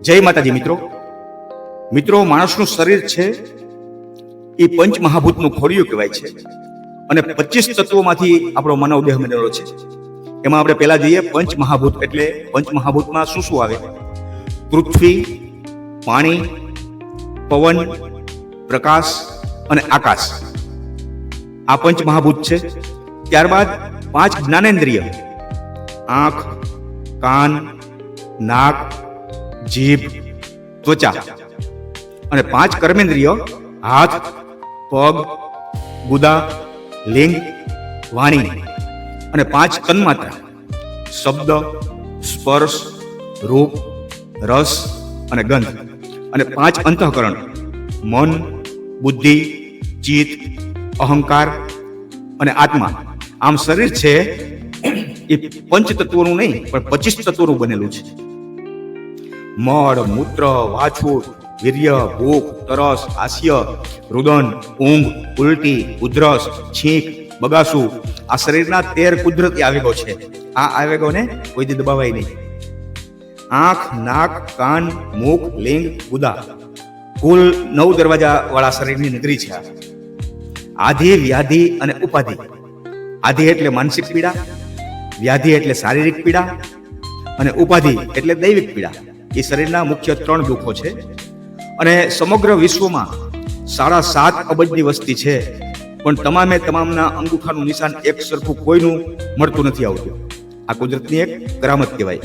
જય માતાજી મિત્રો. મિત્રો, માણસનું શરીર છે, એ પંચ મહાભૂતનું ખોડિયું કહેવાય છે. અને પચીસ તત્વોમાંથી આપણો માનવ દેહ છે. એમાં આપણે પહેલા જોઈએ પંચ મહાભૂત એટલે પંચ મહાભૂતમાં શું શું આવે? પૃથ્વી, પાણી, પવન, પ્રકાશ અને આકાશ. આ પંચ મહાભૂત છે. ત્યારબાદ પાંચ જ્ઞાનેન્દ્રિય. આંખ, કાન, નાક જીભ, ત્વચા અને પાંચ કર્મેન્દ્રિય, હાથ, પગ, ગુદા, લિંગ, વાણી અને પાંચ તન્માત્રા શબ્દ, સ્પર્શ, રૂપ, રસ અને ગંધ અને પાંચ અંતઃકરણ, મન, બુદ્ધિ, ચિત્ત, અહંકાર અને આત્મા. આમ શરીર છે એ પંચ તત્વોનું નહીં, પણ પચીસ તત્વોનું બનેલું છે. મળ, મૂત્ર વાછૂટ વીર્ય, ભૂખ, તરસ, હાસ્ય, રુદન, ઊંઘ, ઉલટી, ઉધરસ, છીંક, બગાસું, આ શરીરના તેર કુદરતી આવેગો છે. આ આવેગોને કોઈ દી દબાવાય નહીં. આંખ, નાક, કાન, મુખ, લિંગ, ગુદા. કુલ નવ દરવાજા વાળા શરીરની નગરી છે આધિ, વ્યાધિ અને ઉપાધિ. આધિ એટલે માનસિક પીડા, વ્યાધિ એટલે શારીરિક પીડા અને ઉપાધિ એટલે દૈવિક પીડા. એ શરીરના મુખ્ય ત્રણ દુઃખો છે. અને સમગ્ર વિશ્વમાં સાડા સાત અબજની વસ્તી છે. પણ તમામે તમામના અંગૂઠાનું નિશાન એક સરખું કોઈનું મળતું નથી આવતું. આ કુદરતની એક કરામત કહેવાય.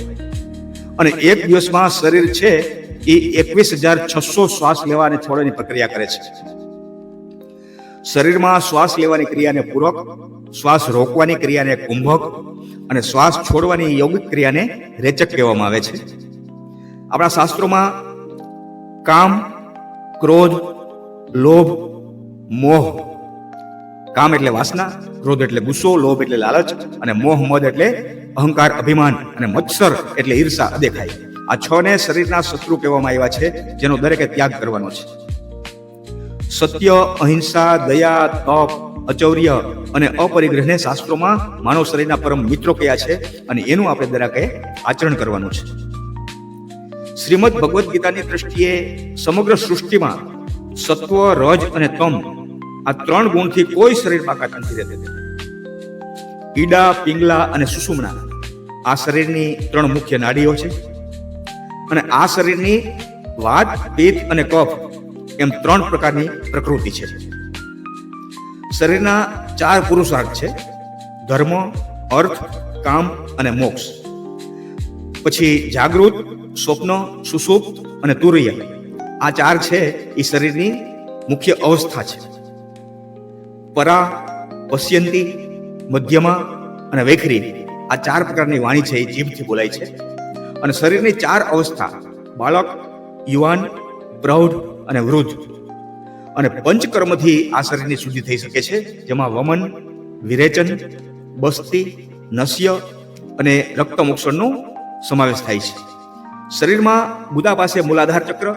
અને એક દિવસમાં શરીર છે એ એકવીસ હજાર છસો શ્વાસ લેવા અને છોડવાની પ્રક્રિયા કરે છે. શરીરમાં શ્વાસ લેવાની ક્રિયાને પૂરક, શ્વાસ રોકવાની ક્રિયાને કુંભક અને શ્વાસ છોડવાની યોગિક ક્રિયાને રેચક કહેવામાં આવે છે. આપણા શાસ્ત્રોમાં કામ, ક્રોધ, લોભ, મોહ. કામ એટલે વાસના, ક્રોધ એટલે ગુસ્સો, લોભ એટલે લાલચ, અને મોહ, મદ એટલે અહંકાર, અભિમાન, અને મત્સર એટલે ઈર્ષા અદેખાય આ છ ને શરીરના શત્રુ કહેવામાં આવ્યા છે, જેનો દરેકે ત્યાગ કરવાનો છે. સત્ય, અહિંસા, દયા, તપ, અચૌર્ય અને અપરિગ્રહને શાસ્ત્રોમાં માનવ શરીરના પરમ મિત્રો કયા છે, અને એનું આપણે દરેકે આચરણ કરવાનું છે. શ્રીમદ ભગવદ્ ગીતાની દ્રષ્ટિએ સમગ્ર સૃષ્ટિમાં સત્વ, રજ અને તમ આ ત્રણ ગુણથી કોઈ શરીર બાકાત નથી રહેતી. ઈડા, પિંગલા અને સુષુમણા આ શરીરની ત્રણ મુખ્ય નાડીઓ છે. અને આ શરીરની વાત પેટ અને કફ એમ ત્રણ પ્રકારની પ્રકૃતિ છે. શરીરના ચાર પુરુષાર્થ છે. ધર્મ, અર્થ, કામ અને મોક્ષ. પછી જાગૃત સ્વપ્ન સુસુપ્ત અને તુરય. આ ચાર છે એ શરીરની મુખ્ય અવસ્થા છે. પરા, પશ્યંતી, મધ્યમા અને વેખરી આ ચાર પ્રકારની વાણી છે એ જીભથી બોલાય છે. અને શરીરની ચાર અવસ્થા બાળક, યુવાન, પ્રૌઢ અને વૃદ્ધ. અને પંચકર્મથી આ શરીરની શુદ્ધિ થઈ શકે છે, જેમાં વમન, વિરેચન, બસ્તી, નસ્ય અને રક્તમોક્ષણનો સમાવેશ થાય છે. શરીરમાં ગુદા પાસે મૂલાધાર ચક્ર,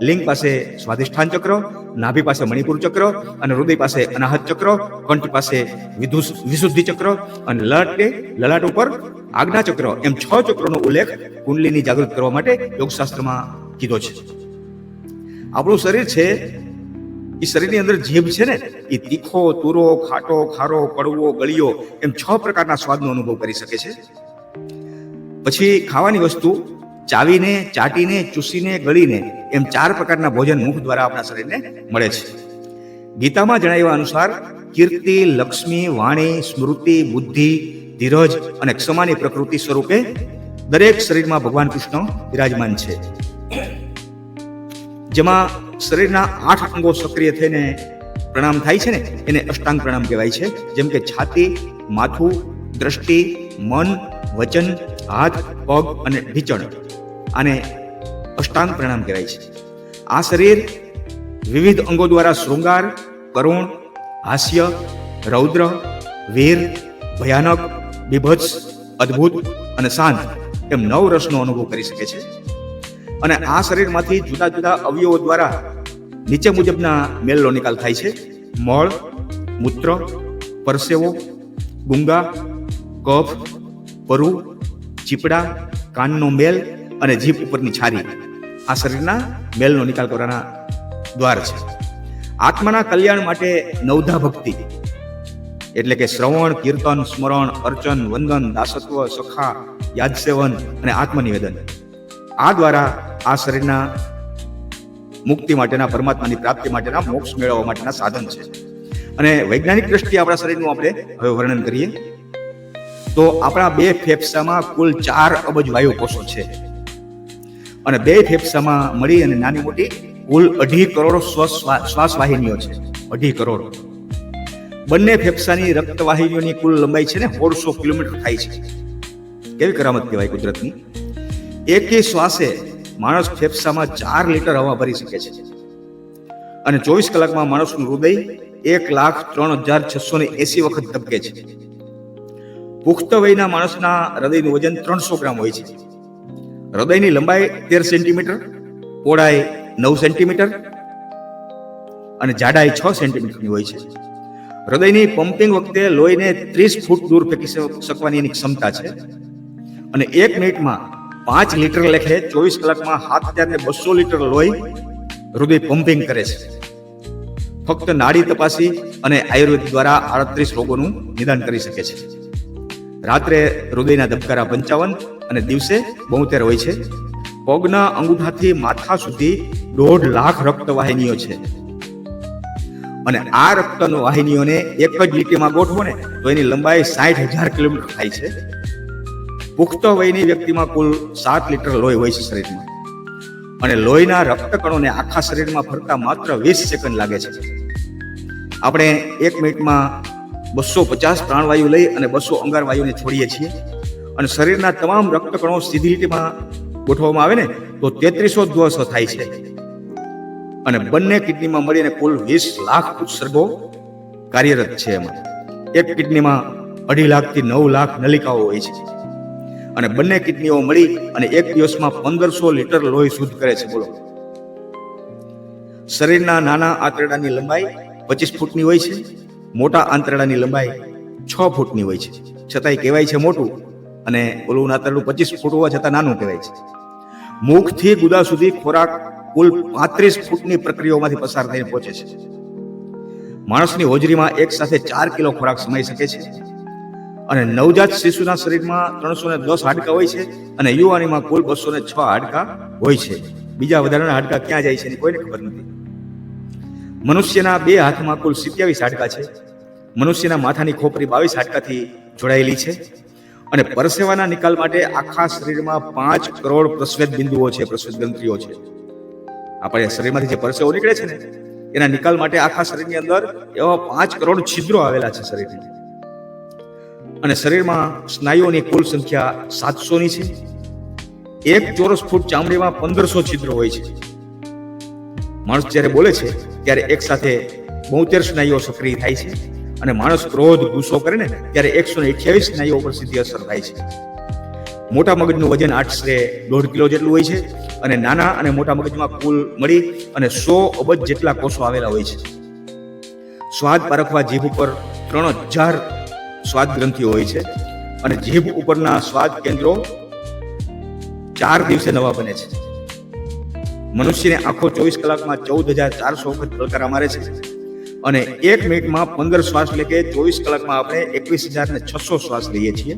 લિંગ પાસે સ્વાધિષ્ઠાન ચક્ર, નાભી પાસે મણિપુર ચક્ર અને હૃદય પાસે અનાહત ચક્ર, કંઠ પાસે વિશુદ્ધિ ચક્ર અને લલાટે લલાટ ઉપર આજ્ઞા ચક્ર એમ છ ચક્રનો ઉલ્લેખ કુંડલીની જાગૃત કરવા માટે યોગશાસ્ત્રમાં કીધો છે. આપણું શરીર છે એ શરીરની અંદર જીભ છે ને એ તીખો, તુરો, ખાટો, ખારો, કડવો, ગળિયો એમ છ પ્રકારના સ્વાદનો અનુભવ કરી શકે છે. પછી ખાવાની વસ્તુ ચાવીને, ચાટીને, ચૂસીને, ગળીને એમ ચાર પ્રકારના ભોજન મુખ દ્વારા આપણા શરીરને મળે છે. ગીતામાં જણાવ્યા અનુસાર કીર્તિ, લક્ષ્મી, વાણી, સ્મૃતિ, બુદ્ધિ, ધીરજ અને ક્ષમાની પ્રકૃતિ સ્વરૂપે દરેક શરીરમાં ભગવાન કૃષ્ણ વિરાજમાન છે. જેમાં શરીરના આઠ અંગો સક્રિય થઈને પ્રણામ થાય છે ને, એને અષ્ટાંગ પ્રણામ કહેવાય છે. જેમ કે છાતી, માથું, દ્રષ્ટિ, મન, વચન, હાથ, પગ અને ઢીચણ. આને અષ્ટાંગ પ્રણામ કહેવાય છે. આ શરીર વિવિધ અંગો દ્વારા શૃંગાર, કરુણ, હાસ્ય, રૌદ્ર, વીર, ભયાનક, બીભત્સ, અદ્ભુત અને શાંત એમ નવ રસનો અનુભવ કરી શકે છે. અને આ શરીરમાંથી જુદા જુદા અવયવો દ્વારા નીચે મુજબના મેલનો નિકાલ થાય છે. મળ, મૂત્ર, પરસેવો, ગુંગા, કફ, પરુ, ચીપડા, કાનનો મેલ અને જીભ ઉપરની છારી. આ શરીરના મેલનો નિકાલ કરવાના દ્વાર છે. આત્માના કલ્યાણ માટે નવધા ભક્તિ. એટલે કે શ્રવણ, કીર્તન, સ્મરણ, અર્ચન, વંદન, દાસત્વ, સખા, યાદસેવન અને આત્મનિવેદન. આ દ્વારા આ શરીરના મુક્તિ માટેના, પરમાત્માની પ્રાપ્તિ માટેના, મોક્ષ મેળવવા માટેના સાધન છે. અને વૈજ્ઞાનિક દ્રષ્ટિએ આપણા શરીરનું આપણે હવે વર્ણન કરીએ. તો આપણા બે ફેફસામાં કુલ ચાર અબજ વાયુ કોષો છે. અને બે ફેફસામાં મળી અને નાની મોટી કુલ અઢી કરોડ શ્વાસ શ્વાસવાહિનીઓ છે. અઢી કરોડ. બંને ફેફસાની રક્તવાહિનીઓની કુલ લંબાઈ છે ને સોળસો કિલોમીટર થાય છે. કેવી કરામત કહેવાય કુદરતની? એકે શ્વાસે માણસ ફેફસામાં ચાર લીટર હવા ભરી શકે છે. અને ચોવીસ કલાકમાં માણસનું હૃદય એક લાખ ત્રણ હજાર છસો ને એસી વખત ધબકે છે. પુખ્ત વયના માણસના હૃદયનું વજન ત્રણસો ગ્રામ હોય છે. હૃદયની લંબાઈ તેર સેન્ટીમીટર, પહોળાઈ નવ સેન્ટીમીટર અને જાડાઈ છ સેન્ટીમીટરની હોય છે. હૃદયની પમ્પિંગ વખતે લોહીને ત્રીસ ફૂટ દૂર ફેંકી શકવાની એની ક્ષમતા છે. અને એક મિનિટમાં પાંચ લીટર લેખે ચોવીસ કલાકમાં હાથ ત્યારે બસો લીટર લોહી હૃદય પમ્પિંગ કરે છે. ફક્ત નાડી તપાસી અને આયુર્વેદ દ્વારા આડત્રીસ રોગોનું નિદાન કરી શકે છે. રાત્રે હૃદયના ધબકારા પંચાવન અને દિવસે બોતેર હોય છે. પગના અંગૂઠાથી માથા સુધી દોઢ લાખ રક્તવાહિનીઓ છે. અને આ રક્ત વાહિનીઓને એક જ લીટીમાં ગોઠવો ને, તો એની લંબાઈ સાઠ હજાર કિલોમીટર થાય છે. પુખ્ત વયની વ્યક્તિમાં કુલ સાત લીટર લોહી હોય છે શરીરમાં. અને લોહીના રક્તકણોને આખા શરીરમાં ફરતા માત્ર વીસ સેકન્ડ લાગે છે. આપણે એક મિનિટમાં બસો પચાસ પ્રાણવાયુ લઈ અને બસો અંગારવાયુને છોડીએ છીએ. અને શરીરના તમામ રક્તકણો સીધી લીટીમાં ગોઠવવામાં આવે ને, તો તેત્રીસો દિવસ થાય છે. અને બંને કિડનીમાં મળીને કુલ વીસ લાખ ઉત્સર્ગો કાર્યરત છે એમાં. એક કિડનીમાં અઢી લાખથી નવ લાખ નલિકાઓ હોય છે. અને બંને કિડનીઓ મળી અને એક દિવસમાં પંદરસો લીટર લોહી શુદ્ધ કરે છે, બોલો. શરીરના નાના આંતરડાની લંબાઈ પચીસ ફૂટની હોય છે, મોટા આંતરડાની લંબાઈ છ ફૂટની હોય છે. છતાંય કહેવાય છે મોટું અને ઓલું નાતરડું પચીસ ફૂટ હોવા છતાં નાનું કહેવાય છે. મુખથી ગુદા સુધી ખોરાક કુલ પાંત્રીસ ફૂટની પ્રક્રિયાઓમાંથી પસાર થઈને પહોંચે છે. માણસની હોજરીમાં એક સાથે ચાર કિલો ખોરાક સમાઈ શકે છે. અને નવજાત શિશુના શરીરમાં ત્રણસો ને દસ હાડકા હોય છે અને યુવાનીમાં કુલ બસો ને છ હાડકા હોય છે. બીજા વધારાના હાડકા ક્યાં જાય છે કોઈને ખબર નથી. મનુષ્યના બે હાથમાં કુલ સિત્યાવીસ હાડકા છે. મનુષ્યના માથાની ખોપરી બાવીસ હાડકાથી જોડાયેલી છે. અને પરસેવાના નિકાલ માટે આખા શરીરમાં પાંચ કરોડ પ્રસ્વેદ બિંદુઓ છે પ્રસ્વેદ ગ્રંથિઓ છે. આપણે શરીરમાંથી જે પરસેવો નીકળે છે ને, એના નિકાલ માટે આખા શરીરની અંદર એવા પાંચ કરોડ છિદ્રો આવેલા છે શરીરની અને શરીરમાં સ્નાયુઓની કુલ સંખ્યા સાતસો ની છે. એક ચોરસ ફૂટ ચામડીમાં પંદરસો છિદ્રો હોય છે. માણસ જ્યારે બોલે છે, ત્યારે એક સાથે બોતેર સ્નાયુઓ સક્રિય થાય છે. અને માણસ ક્રોધ, ગુસ્સો કરે ને ત્યારે એકસો ને અઠ્યાવીસ સ્નાયુઓ પર સીધી અસર થાય છે. મોટા મગજનું વજન આઠસે દોઢ કિલો જેટલું હોય છે અને નાના અને મોટા મગજમાં કુલ મળી અને સો અબજ જેટલા કોષો આવેલા હોય છે. સ્વાદ પારખવા જીભ ઉપર ત્રણ હજાર સ્વાદ ગ્રંથિઓ હોય છે અને જીભ ઉપરના સ્વાદ કેન્દ્રો ચાર દિવસે નવા બને છે. મનુષ્યને આખો ચોવીસ કલાકમાં ચૌદ હજાર ચારસો વખત પલકારા મારે છે. અને એક મિનિટમાં પંદર શ્વાસ લે કે ચોવીસ કલાકમાં આપણે એકવીસ હજાર ને છસો શ્વાસ લઈએ છીએ.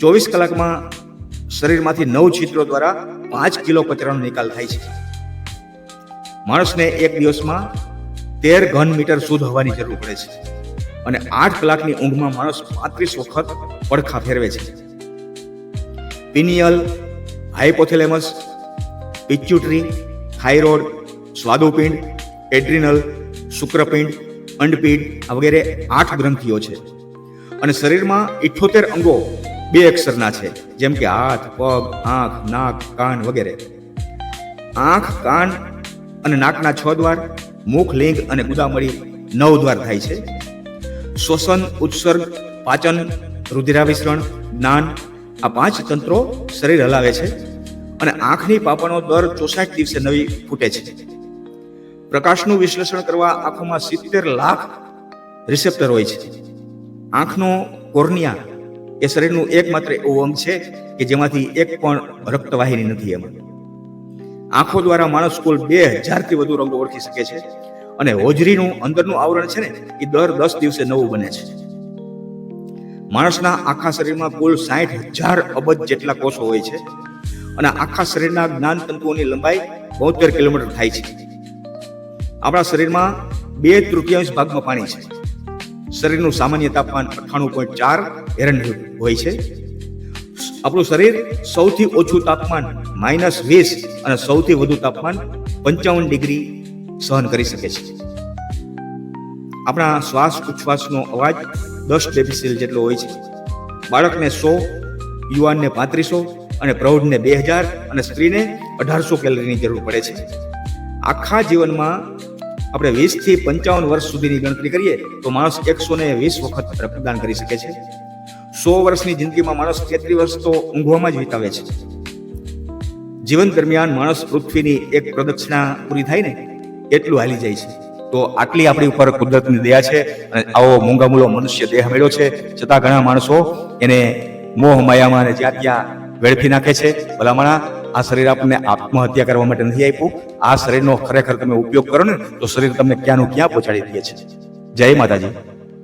ચોવીસ કલાકમાં શરીરમાંથી નવ છિદ્રો દ્વારા પાંચ કિલો કચરાનો નિકાલ થાય છે. માણસને એક દિવસમાં તેર ઘન મીટર શુદ્ધ હવાની જરૂર પડે છે અને આઠ કલાકની ઊંઘમાં માણસ પાંત્રીસ વખત પડખા ફેરવે છે. પિનિયલ હાઇપોથેલેમસ પિચ્યુટરી, થાઇરોઇડ, સ્વાદુપિંડ, એડ્રિનલ શુક્રપિંડ, અંડપિંડ વગેરે આઠ ગ્રંથિઓ છે. અને શરીરમાં ઇઠ્ઠોતેર અંગો બે અક્ષરના છે, જેમ કે હાથ, પગ, આંખ, નાક, કાન વગેરે. આંખ, કાન અને નાકના છ દ્વાર, મુખ, લિંગ અને ગુદામળી નવ દ્વાર થાય છે. શ્વસન, ઉત્સર્ગ, પાચન, રુધિરાવિસરણ, જ્ઞાન આ પાંચ તંત્રો શરીર હલાવે છે અને આંખની પાપણો દર ચોસાઠ દિવસે નવી ફૂટે છે. પ્રકાશનું વિશ્લેષણ કરવા આંખોમાં સિત્તેર લાખ રિસેપ્ટર હોય છે. આંખનો કોર્નિયા એ શરીરનું એકમાત્ર એવું અંગ છે કે જેમાંથી એક પણ રક્તવાહિની નથી એમાં. આંખો દ્વારા માણસ કુલ બે હજારથી વધુ રંગો ઓળખી શકે છે અને હોજરીનું અંદરનું આવરણ છે ને, એ દર દસ દિવસે નવું બને છે. માણસના આખા શરીરમાં કુલ સાઠ હજાર અબજ જેટલા કોષો હોય છે અને આખા શરીરના જ્ઞાન તંતુઓની લંબાઈ બોતેર કિલોમીટર થાય છે. આપણા શરીરમાં બે તૃતીયાંશ ભાગમાં પાણી છે. શરીરનું સામાન્ય તાપમાન અઠ્ઠાણું પોઈન્ટ ચાર એરન હોય છે. આપણું શરીર સૌથી ઓછું તાપમાન માઇનસ વીસ અને સૌથી વધુ તાપમાન પંચાવન ડિગ્રી સહન કરી શકે છે. આપણા શ્વાસ ઉચ્છ્વાસનો અવાજ દસ ડેબીસીલ જેટલો હોય છે. બાળકને સો, યુવાનને પાંત્રીસો અને પ્રૌઢને બે હજાર અને સ્ત્રીને અઢારસો કેલરીની જરૂર પડે છે. આખા જીવનમાં આપણે વીસથી પંચાવન વર્ષ સુધીની ગણતરી કરીએ તો માણસ એકસો ને વીસ વખત રક્તદાન કરી શકે છે. સો વર્ષની જિંદગીમાં માણસ તેત્રીસ વર્ષ તો ઊંઘવામાં જ વિતાવે છે. જીવન દરમિયાન માણસ પૃથ્વીની એક પ્રદક્ષિણા પૂરી થાય ને, એટલું હાલી જાય છે. તો આટલી આપણી ઉપર કુદરતની દયા છે અને આવો મૂંગામૂલો મનુષ્ય દેહ મળ્યો છે. છતાં ઘણા માણસો એને મોહ માયામાં અને જ્યાં ત્યાં વેડફી નાખે છે. ભલામણા આ શરીર આપને આત્મહત્યા કરવા માટે નથી આપ્યું. આ શરીરનો ખરેખર તમે ઉપયોગ કરો ને, તો શરીર તમને ક્યાંનું ક્યાં પહોંચાડી દે છે. જય માતાજી.